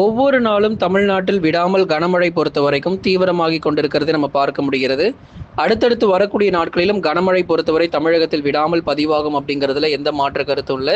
ஒவ்வொரு நாளும் தமிழ்நாட்டில் விடாமல் கனமழை பொறுத்த வரைக்கும் தீவிரமாகி கொண்டிருக்கிறது நம்ம பார்க்க முடிகிறது. அடுத்தடுத்து வரக்கூடிய நாட்களிலும் கனமழை பொறுத்தவரை தமிழகத்தில் விடாமல் பதிவாகும் அப்படிங்கிறதுல எந்த மாற்ற கருத்தும் இல்லை.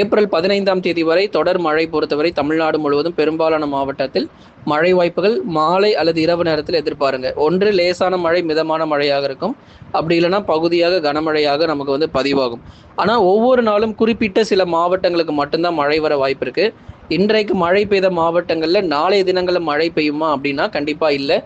ஏப்ரல் பதினைந்தாம் தேதி வரை தொடர் மழை பொறுத்தவரை தமிழ்நாடு முழுவதும் பெரும்பாலான மாவட்டத்தில் மழை வாய்ப்புகள் மாலை அல்லது இரவு நேரத்தில் எதிர்பாருங்க. ஒன்று லேசான மழை மிதமான மழையாக இருக்கும். அப்படி இல்லைன்னா பகுதியாக கனமழையாக நமக்கு வந்து பதிவாகும். ஆனால் ஒவ்வொரு நாளும் குறிப்பிட்ட சில மாவட்டங்களுக்கு மட்டும்தான் மழை வர வாய்ப்பு இருக்குது இன்றைக்கு மழை பெய்த மாவட்டங்களில் நாளைய தினங்களில் மழை பெய்யுமா அப்படின்னா கண்டிப்பாக இல்லை.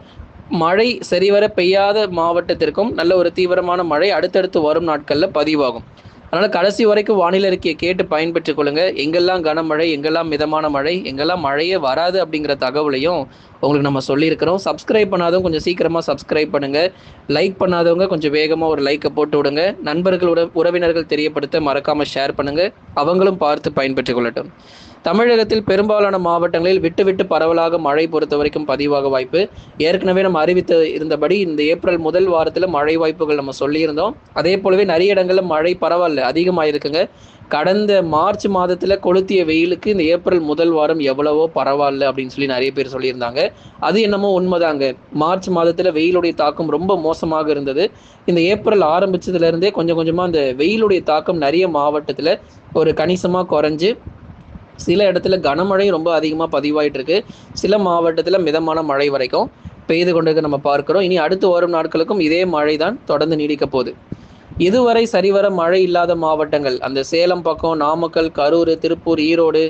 மழை சரிவர பெய்யாத மாவட்டத்திற்கும் நல்ல ஒரு தீவிரமான மழை அடுத்தடுத்து வரும் நாட்களில் பதிவாகும். அதனால் கடைசி வரைக்கும் வானிலை அறிக்கையை கேட்டு பயன்பெற்றுக் கொள்ளுங்க. எங்கெல்லாம் கனமழை எங்கெல்லாம் மிதமான மழை எங்கெல்லாம் மழையே வராது அப்படிங்கிற தகவலையும் உங்களுக்கு நம்ம சொல்லியிருக்கிறோம். சப்ஸ்கிரைப் பண்ணாதவங்க கொஞ்சம் சீக்கிரமாக சப்ஸ்கிரைப் பண்ணுங்க. லைக் பண்ணாதவங்க கொஞ்சம் வேகமாக ஒரு லைக்கை போட்டு விடுங்க. நண்பர்களோட உறவினர்கள் தெரியப்படுத்த மறக்காமல் ஷேர் பண்ணுங்க. அவங்களும் பார்த்து பயன்பெற்றுக் கொள்ளட்டும். தமிழகத்தில் பெரும்பாலான மாவட்டங்களில் விட்டு விட்டு பரவலாக மழை பொறுத்த வரைக்கும் பதிவாக வாய்ப்பு. ஏற்கனவே நம்ம அறிவித்து இருந்தபடி இந்த ஏப்ரல் முதல் வாரத்தில் மழை வாய்ப்புகள் நம்ம சொல்லியிருந்தோம். அதே போலவே நிறைய இடங்களில் மழை பரவாயில்ல அதிகமாயிருக்குங்க கடந்த மார்ச் மாதத்தில் கொளுத்திய வெயிலுக்கு இந்த ஏப்ரல் முதல் வாரம் எவ்வளவோ பரவாயில்ல அப்படின்னு சொல்லி நிறைய பேர் சொல்லியிருந்தாங்க. அது என்னமோ உண்மைதாங்க. மார்ச் மாதத்தில் வெயிலுடைய தாக்கம் ரொம்ப மோசமாக இருந்தது. இந்த ஏப்ரல் ஆரம்பிச்சதுலேருந்தே கொஞ்சம் கொஞ்சமாக அந்த வெயிலுடைய தாக்கம் நிறைய மாவட்டத்தில் ஒரு கணிசமாக குறைஞ்சு சில இடத்துல கனமழை ரொம்ப அதிகமாக பதிவாயிட்டு இருக்கு சில மாவட்டத்தில் மிதமான மழை வரைக்கும் பெய்து கொண்டிருக்க நம்ம பார்க்கிறோம். இனி அடுத்து வரும் நாட்களுக்கும் இதே மழை தான் தொடர்ந்து நீடிக்க போகுது. இதுவரை சரிவர மழை இல்லாத மாவட்டங்கள் அந்த சேலம் பக்கம் நாமக்கல் கரூர் திருப்பூர் ஈரோடு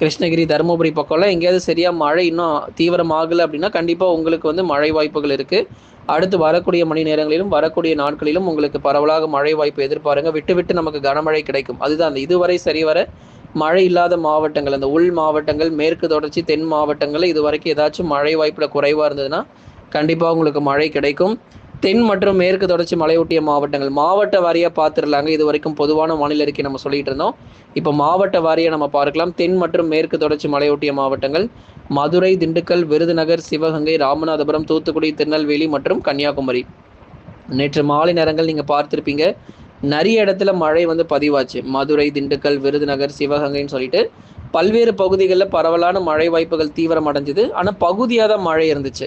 கிருஷ்ணகிரி தருமபுரி பக்கம்லாம் எங்கேயாவது சரியாக மழை இன்னும் தீவிரமாகலை அப்படின்னா கண்டிப்பாக உங்களுக்கு வந்து மழை வாய்ப்புகள் இருக்குது அடுத்து வரக்கூடிய மணி நேரங்களிலும் வரக்கூடிய நாட்களிலும் உங்களுக்கு பரவலாக மழை வாய்ப்பு எதிர்பாருங்க. விட்டு விட்டு நமக்கு கனமழை கிடைக்கும். அதுதான் அந்த இதுவரை சரிவர மழை இல்லாத மாவட்டங்கள் அந்த உள் மாவட்டங்கள் மேற்கு தொடர்ச்சி தென் மாவட்டங்களில் இது வரைக்கும் ஏதாச்சும் மழை வாய்ப்பில் குறைவாக இருந்ததுன்னா கண்டிப்பாக உங்களுக்கு மழை கிடைக்கும். தென் மற்றும் மேற்கு தொடர்ச்சி மலையொட்டிய மாவட்டங்கள் மாவட்ட வாரியாக பார்த்துடலாங்க இது வரைக்கும் பொதுவான வானிலை அறிக்கை நம்ம சொல்லிட்டு இருந்தோம். இப்போ மாவட்ட வாரியாக நம்ம பார்க்கலாம். தென் மற்றும் மேற்கு தொடர்ச்சி மலையொட்டிய மாவட்டங்கள் மதுரை திண்டுக்கல் விருதுநகர் சிவகங்கை ராமநாதபுரம் தூத்துக்குடி திருநெல்வேலி மற்றும் கன்னியாகுமரி. நேற்று மாலை நேரங்கள் நீங்கள் பார்த்துருப்பீங்க. நிறைய இடத்துல மழை வந்து பதிவாச்சு. மதுரை திண்டுக்கல் விருதுநகர் சிவகங்கைன்னு சொல்லிட்டு பல்வேறு பகுதிகளில் பரவலான மழை வாய்ப்புகள் தீவிரம் அடைஞ்சுது. ஆனால் பகுதியாக தான் மழை இருந்துச்சு.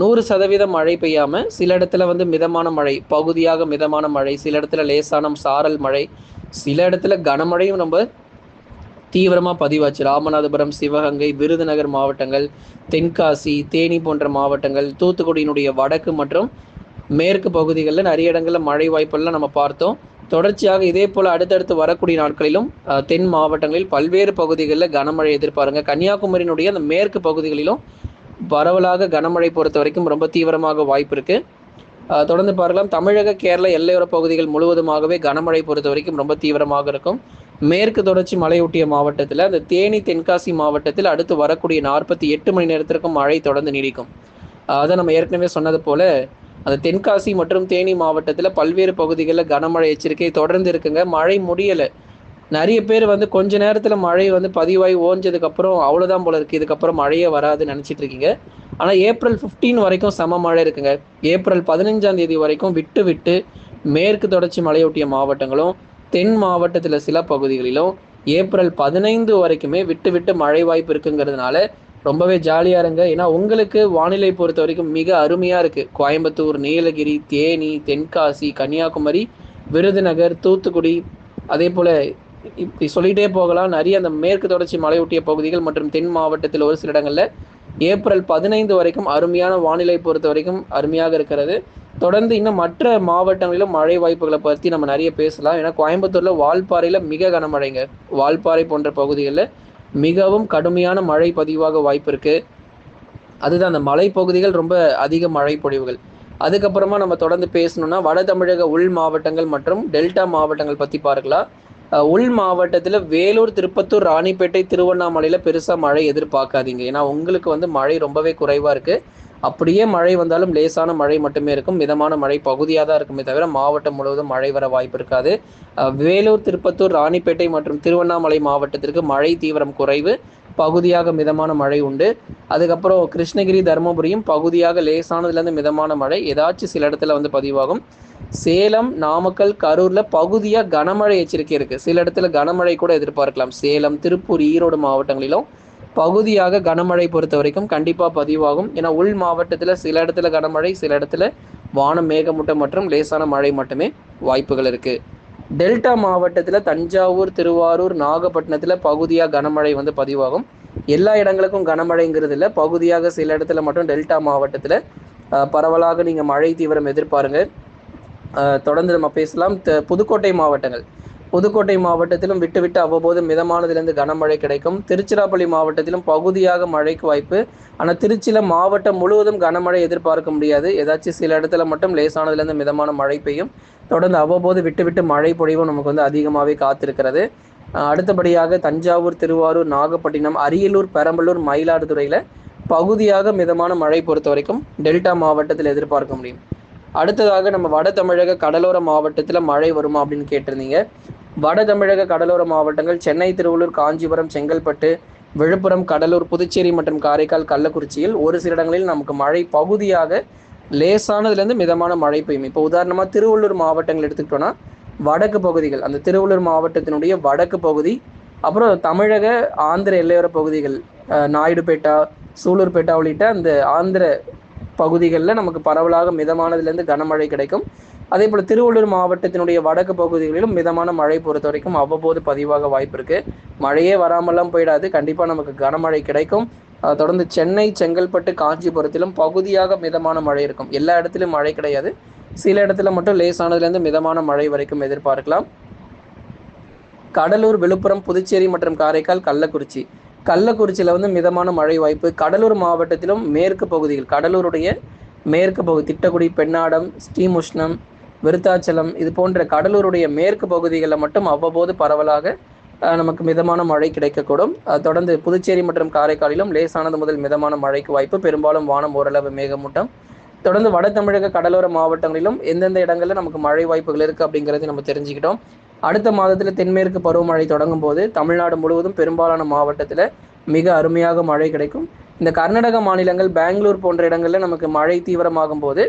நூறு சதவீதம் மழை பெய்யாமல் சில இடத்துல வந்து மிதமான மழை பகுதியாக மிதமான மழை சில இடத்துல லேசான சாரல் மழை சில இடத்துல கனமழையும் நம்ம தீவிரமாக பதிவாச்சு. ராமநாதபுரம் சிவகங்கை விருதுநகர் மாவட்டங்கள் தென்காசி தேனி போன்ற மாவட்டங்கள் தூத்துக்குடியினுடைய வடக்கு மற்றும் மேற்கு பகுதிகளில் நிறைய இடங்களில் மழை வாய்ப்பெல்லாம் நம்ம பார்த்தோம். தொடர்ச்சியாக இதே போல் அடுத்தடுத்து வரக்கூடிய நாட்களிலும் தென் மாவட்டங்களில் பல்வேறு பகுதிகளில் கனமழை எதிர்பாருங்க. கன்னியாகுமரியினுடைய அந்த மேற்கு பகுதிகளிலும் பரவலாக கனமழை பொறுத்த வரைக்கும் ரொம்ப தீவிரமாக வாய்ப்பு இருக்கு. தொடர்ந்து பார்க்கலாம். தமிழக கேரள எல்லையோர பகுதிகள் முழுவதுமாகவே கனமழை பொறுத்த வரைக்கும் ரொம்ப தீவிரமாக இருக்கும். மேற்கு தொடர்ச்சி மலையொட்டிய மாவட்டத்தில் அந்த தேனி தென்காசி மாவட்டத்தில் அடுத்து வரக்கூடிய நாற்பத்தி எட்டு மணி நேரத்திற்கும் மழை தொடர்ந்து நீடிக்கும். அதை நம்ம ஏற்கனவே சொன்னது போல அந்த தென்காசி மற்றும் தேனி மாவட்டத்தில் பல்வேறு பகுதிகளில் கனமழை எச்சரிக்கை தொடர்ந்து இருக்குங்க. மழை முடியலை. நிறைய பேர் வந்து கொஞ்ச நேரத்தில் மழை வந்து பதிவாகி ஓஞ்சதுக்கப்புறம் அவ்வளோதான் போல இருக்குது இதுக்கப்புறம் மழையே வராதுன்னு நினச்சிட்டு இருக்கீங்க. ஆனால் ஏப்ரல் 15 வரைக்கும் சம மழை இருக்குங்க. ஏப்ரல் பதினஞ்சாம் தேதி வரைக்கும் விட்டு விட்டு மேற்கு தொடர்ச்சி மலையொட்டிய மாவட்டங்களும் தென் மாவட்டத்தில் சில பகுதிகளிலும் ஏப்ரல் பதினைந்து வரைக்குமே விட்டு விட்டு மழை வாய்ப்பு இருக்குங்கிறதுனால ரொம்பவே ஜாலியாக இருங்க. ஏன்னா உங்களுக்கு வானிலை பொறுத்த வரைக்கும் மிக அருமையாக இருக்குது கோயம்புத்தூர் நீலகிரி தேனி தென்காசி கன்னியாகுமரி விருதுநகர் தூத்துக்குடி. அதே போல் இப்படி சொல்லிட்டே போகலாம். நிறைய அந்த மேற்கு தொடர்ச்சி மலையொட்டிய பகுதிகள் மற்றும் தென் மாவட்டத்தில் ஒரு சில இடங்களில் ஏப்ரல் பதினைந்து வரைக்கும் அருமையான வானிலை பொறுத்த வரைக்கும் அருமையாக இருக்கிறது. தொடர்ந்து இன்னும் மற்ற மாவட்டங்களிலும் மழை வாய்ப்புகளை பற்றி நம்ம நிறைய பேசலாம். ஏன்னா கோயம்புத்தூரில் வால்பாறையில் மிக கனமழைங்க. வால்பாறை போன்ற பகுதிகளில் மிகவும் கடுமையான மழை பதிவாக வாய்ப்பு இருக்கு அதுதான் அந்த மலைப்பகுதிகள் ரொம்ப அதிக மழை பொழிவுகள். அதுக்கப்புறமா நம்ம தொடர்ந்து பேசணும்னா வட தமிழக உள் மாவட்டங்கள் மற்றும் டெல்டா மாவட்டங்கள் பற்றி பார்க்கலாம். உள் மாவட்டத்தில் வேலூர் திருப்பத்தூர் ராணிப்பேட்டை திருவண்ணாமலையில் பெருசாக மழை எதிர்பார்க்காதீங்க. ஏன்னா உங்களுக்கு வந்து மழை ரொம்பவே குறைவாக இருக்குது அப்படியே மழை வந்தாலும் லேசான மழை மட்டுமே இருக்கும். மிதமான மழை பகுதியாக தான் இருக்குமே தவிர மாவட்டம் முழுவதும் மழை வர வாய்ப்பு இருக்காது. வேலூர் திருப்பத்தூர் ராணிப்பேட்டை மற்றும் திருவண்ணாமலை மாவட்டத்திற்கு மழை தீவிரம் குறைவு. பகுதியாக மிதமான மழை உண்டு. அதுக்கப்புறம் கிருஷ்ணகிரி தருமபுரியும் பகுதியாக லேசானதுலேருந்து மிதமான மழை. ஏதாச்சும் சில இடத்துல வந்து பதிவாகும். சேலம் நாமக்கல் கரூரில் பகுதியாக கனமழை எச்சரிக்கை இருக்குது சில இடத்துல கனமழை கூட எதிர்பார்க்கலாம். சேலம் திருப்பூர் ஈரோடு மாவட்டங்களிலும் பகுதியாக கனமழை பொறுத்த வரைக்கும் கண்டிப்பாக பதிவாகும். ஏன்னா உள் மாவட்டத்தில் சில இடத்துல கனமழை சில இடத்துல வானம் மேகமூட்டம் மற்றும் லேசான மழை மட்டுமே வாய்ப்புகள் இருக்குது டெல்டா மாவட்டத்தில் தஞ்சாவூர் திருவாரூர் நாகப்பட்டினத்தில் பகுதியாக கனமழை வந்து பதிவாகும். எல்லா இடங்களுக்கும் கனமழைங்கிறது இல்லை. பகுதியாக சில இடத்துல மட்டும் டெல்டா மாவட்டத்தில் பரவலாக நீங்கள் மழை தீவிரம் எதிர்பாருங்க. தொடர்ந்து நம்ம பேசலாம். புதுக்கோட்டை மாவட்டங்கள். புதுக்கோட்டை மாவட்டத்திலும் விட்டுவிட்டு அவ்வப்போது மிதமானதிலிருந்து கனமழை கிடைக்கும். திருச்சிராப்பள்ளி மாவட்டத்திலும் பகுதியாக மழைக்கு வாய்ப்பு. ஆனால் திருச்சியில் மாவட்டம் முழுவதும் கனமழை எதிர்பார்க்க முடியாது. ஏதாச்சும் சில இடத்துல மட்டும் லேசானதுலேருந்து மிதமான மழை பெய்யும். தொடர்ந்து அவ்வப்போது விட்டுவிட்டு மழை பொழிவும் நமக்கு வந்து அதிகமாகவே காத்திருக்கிறது. அடுத்தபடியாக தஞ்சாவூர் திருவாரூர் நாகப்பட்டினம் அரியலூர் பெரம்பலூர் மயிலாடுதுறையில் பகுதியாக மிதமான மழை பொறுத்த வரைக்கும் டெல்டா மாவட்டத்தில் எதிர்பார்க்க முடியும். அடுத்ததாக நம்ம வட தமிழக கடலோர மாவட்டத்தில் மழை வருமா அப்படின்னு கேட்டிருந்தீங்க. வட தமிழக கடலோர மாவட்டங்கள் சென்னை திருவள்ளூர் காஞ்சிபுரம் செங்கல்பட்டு விழுப்புரம் கடலூர் புதுச்சேரி மற்றும் காரைக்கால் கள்ளக்குறிச்சியில் ஒரு சில இடங்களில் நமக்கு மழை பகுதியாக லேசானதுலேருந்து மிதமான மழை பெய்யும். இப்போ உதாரணமாக திருவள்ளூர் மாவட்டங்கள் எடுத்துக்கிட்டோன்னா வடக்கு பகுதிகள் அந்த திருவள்ளூர் மாவட்டத்தினுடைய வடக்கு பகுதி அப்புறம் தமிழக ஆந்திர எல்லையோர பகுதிகள் நாயுடுபேட்டா சூலூர்பேட்டா உள்ளிட்ட அந்த ஆந்திர பகுதிகளில் நமக்கு பரவலாக மிதமானதுலேருந்து கனமழை கிடைக்கும். அதே போல் திருவள்ளூர் மாவட்டத்தினுடைய வடக்கு பகுதிகளிலும் மிதமான மழை பொறுத்த வரைக்கும் அவ்வப்போது பதிவாக வாய்ப்பு இருக்கு. மழையே வராமல்லாம் போயிடாது. கண்டிப்பாக நமக்கு கனமழை கிடைக்கும். தொடர்ந்து சென்னை செங்கல்பட்டு காஞ்சிபுரத்திலும் பகுதியாக மிதமான மழை இருக்கும். எல்லா இடத்துலையும் மழை கிடையாது. சில இடத்துல மட்டும் லேசானதுலேருந்து மிதமான மழை வரைக்கும் எதிர்பார்க்கலாம். கடலூர் விழுப்புரம் புதுச்சேரி மற்றும் காரைக்கால் கள்ளக்குறிச்சி. கள்ளக்குறிச்சியில் வந்து மிதமான மழை வாய்ப்பு. கடலூர் மாவட்டத்திலும் மேற்கு பகுதிகள் கடலூருடைய மேற்கு பகுதி திட்டக்குடி பெண்ணாடம் ஸ்ரீமுஷ்ணம் விருத்தாச்சலம் இது போன்ற கடலூருடைய மேற்கு பகுதிகளில் மட்டும் அவ்வப்போது பரவலாக நமக்கு மிதமான மழை கிடைக்கக்கூடும். தொடர்ந்து புதுச்சேரி மற்றும் காரைக்காலிலும் லேசானது முதல் மிதமான மழைக்கு வாய்ப்பு. பெரும்பாலும் வானம் ஓரளவு மேகமூட்டம். தொடர்ந்து வட தமிழக கடலோர மாவட்டங்களிலும் எந்தெந்த இடங்களில் நமக்கு மழை வாய்ப்புகள் இருக்குது அப்படிங்கிறத நம்ம தெரிஞ்சுக்கிட்டோம். அடுத்த மாதத்தில் தென்மேற்கு பருவமழை தொடங்கும் போது தமிழ்நாடு முழுவதும் பெரும்பாலான மாவட்டத்தில் மிக அருமையாக மழை கிடைக்கும். இந்த கர்நாடக மாநிலங்கள் பெங்களூர் போன்ற இடங்களில் நமக்கு மழை தீவிரமாகும் போது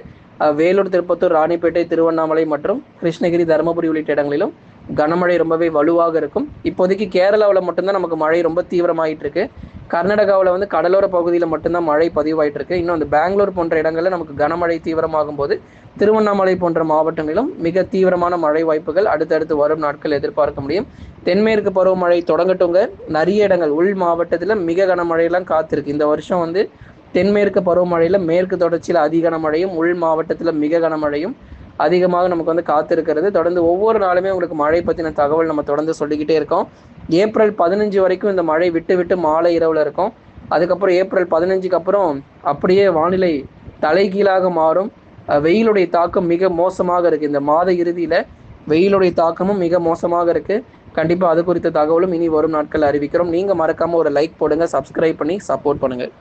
வேலூர் திருப்பத்தூர் ராணிப்பேட்டை திருவண்ணாமலை மற்றும் கிருஷ்ணகிரி தருமபுரி உள்ளிட்ட இடங்களிலும் கனமழை ரொம்பவே வலுவாக இருக்கும். இப்போதைக்கு கேரளாவில் மட்டும்தான் நமக்கு மழை ரொம்ப தீவிரமாயிட்டு இருக்கு கர்நாடகாவில் வந்து கடலோர பகுதியில் மட்டும்தான் மழை பதிவாயிட்டு இருக்கு இன்னும் அந்த பெங்களூர் போன்ற இடங்களில் நமக்கு கனமழை தீவிரமாகும் போது திருவண்ணாமலை போன்ற மாவட்டங்களிலும் மிக தீவிரமான மழை வாய்ப்புகள் அடுத்தடுத்து வரும் நாட்கள் எதிர்பார்க்க முடியும். தென்மேற்கு பருவமழை தொடங்கட்டுங்க. நிறைய இடங்கள் உள் மாவட்டத்தில் மிக கனமழையெல்லாம் காத்திருக்கு. இந்த வருஷம் வந்து தென்மேற்கு பருவமழையில் மேற்கு தொடர்ச்சியில் அதிக கனமழையும் உள் மாவட்டத்தில் மிக கனமழையும் அதிகமாக நமக்கு வந்து காத்திருக்கிறது. தொடர்ந்து ஒவ்வொரு நாளுமே உங்களுக்கு மழை பற்றின தகவல் நம்ம தொடர்ந்து சொல்லிக்கிட்டே இருக்கோம். ஏப்ரல் பதினஞ்சு வரைக்கும் இந்த மழை விட்டு விட்டு மாலை இரவில் இருக்கும். அதுக்கப்புறம் ஏப்ரல் பதினஞ்சுக்கு அப்புறம் அப்படியே வானிலை தலைகீழாக மாறும். வெயிலுடைய தாக்கம் மிக மோசமாக இருக்குது இந்த மாத இறுதியில் வெயிலுடைய தாக்கமும் மிக மோசமாக இருக்குது கண்டிப்பாக அது குறித்த தகவலும் இனி வரும் நாட்கள் அறிவிக்கிறோம். நீங்கள் மறக்காமல் ஒரு லைக் போடுங்க சப்ஸ்கிரைப் பண்ணி சப்போர்ட் பண்ணுங்கள்